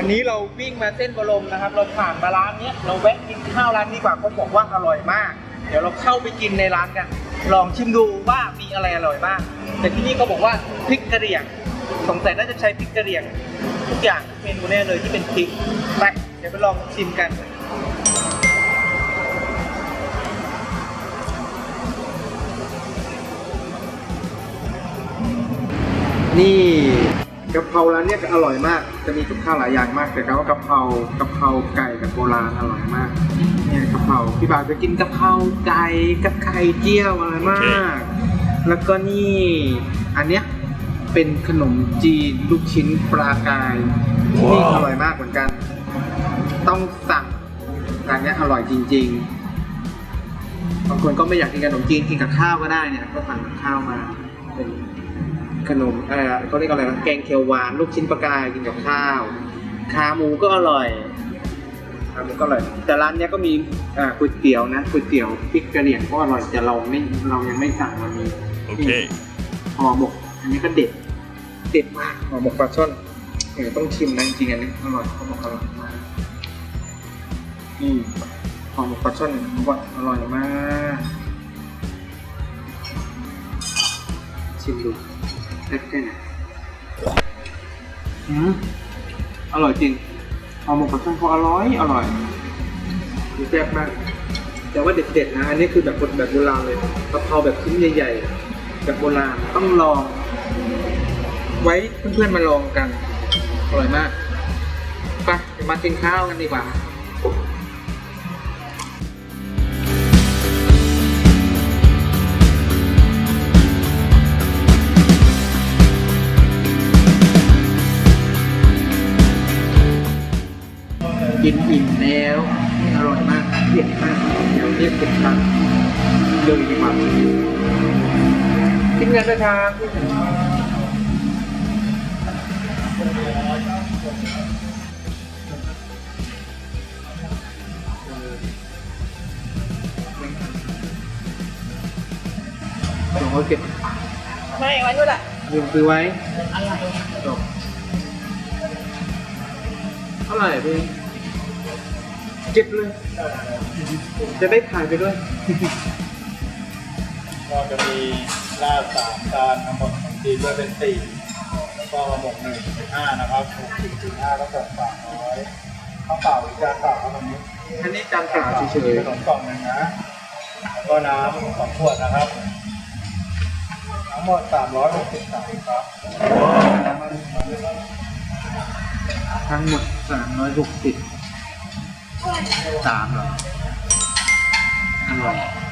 วันนี้เราวิ่งมาเส้นบรมนะครับ เราผ่านมาร้านเนี้ยเราแวะกินข้าวร้านนี้กว่าเขาบอกว่าอร่อยมาก เดี๋ยวเราเข้าไปกินในร้านกัน ลองชิมดูว่ามีอะไรอร่อยบ้าง แต่ที่นี่เขาบอกว่าพริกกระเหรี่ยง สงสัยน่าจะใช้พริกกระเหรี่ยง ทุกอย่างเมนูแน่เลยที่เป็นพริก ไป เดี๋ยวไปลองชิมกันนี่ กะเพราร้านเนี้ยก็อร่อยมาก จะมีกับข้าวหลายอย่างมาก แต่ก็ว่ากะเพรากะเพราไก่กับโบราณอร่อยมาก เนี่ยกะเพราพี่บ่าวจะกินกะเพราไก่กับไข่เจียวอร่อยมาก แล้วก็นี่อันเนี้ยเป็นขนมจีนลูกชิ้นปลากายนี่อร่อยมากเหมือนกัน ต้องสั่งร้านเนี้ยอร่อยจริง ๆ บางคนก็ไม่อยากกินขนมจีนกินกับข้าวก็ได้เนี่ย ก็สั่งกับข้าวมาเป็น ขนมเออเขาเรียกอะไรนะแกงเขียวหวานลูกชิ้นปลากายกินกับข้าวขาหมูก็อร่อยขาหมูก็อร่อย แต่ร้านเนี้ยก็มีอ่าก๋วยเตี๋ยวนะก๋วยเตี๋ยวพริกกระเหรี่ยงก็อร่อยแต่เราไม่เรายังไม่สั่งวันนี้ Okay. ห่อหมก อันนี้ก็เด็ดเด็ดมากห่อหมกปลาช่อนเออต้องชิมนะจริงๆอันนี้อร่อยเขาบอกอร่อยมากนี่ห่อหมกปลาช่อนเขาบอกอร่อยมากชิมดู เล็กแค่ไหนอืมอร่อยจริงหอหมกปลาช่อนเขาอร่อยอร่อยดีแซ่บมาก แต่ว่าเด็ดๆนะ อันนี้คือแบบคนแบบโบราณเลยกะเพราแบบชิ้นใหญ่ๆ แบบโบราณต้องลอง ไว้เพื่อนๆมาลองกัน อร่อยมาก ไปมากินข้าวกันดีกว่า กินอิ่มแล้วอร่อยมากเผ็ดมากเดี๋ยวเรียกเป็นครั้งเลยดีกว่ากินกันเลยครับเดี๋ยวเขาเก็บไม่ไว้ด้วยแหละลืมซื้อไว้อะไรจบเท่าไหร่พี่ เก็บเลย จะได้ถ่ายไปด้วย ก็จะมีลาดสามจานทั้งหมดของทีมด้วยเป็นสี่แล้วก็หมกหนึ่งเป็นห้านะครับหกสี่เป็นห้าก็ตกสามร้อยข้าวเปล่าอีกจานเปล่าครับวันนี้อันนี้จานเปล่าเฉยขนมกล่องหนึ่งนะแล้วก็น้ำสองขวดนะครับ ทั้งหมดสามร้อยหกสิบสามครับๆทั้งหมดสามร้อยหกสิบ สามเหรออร่อย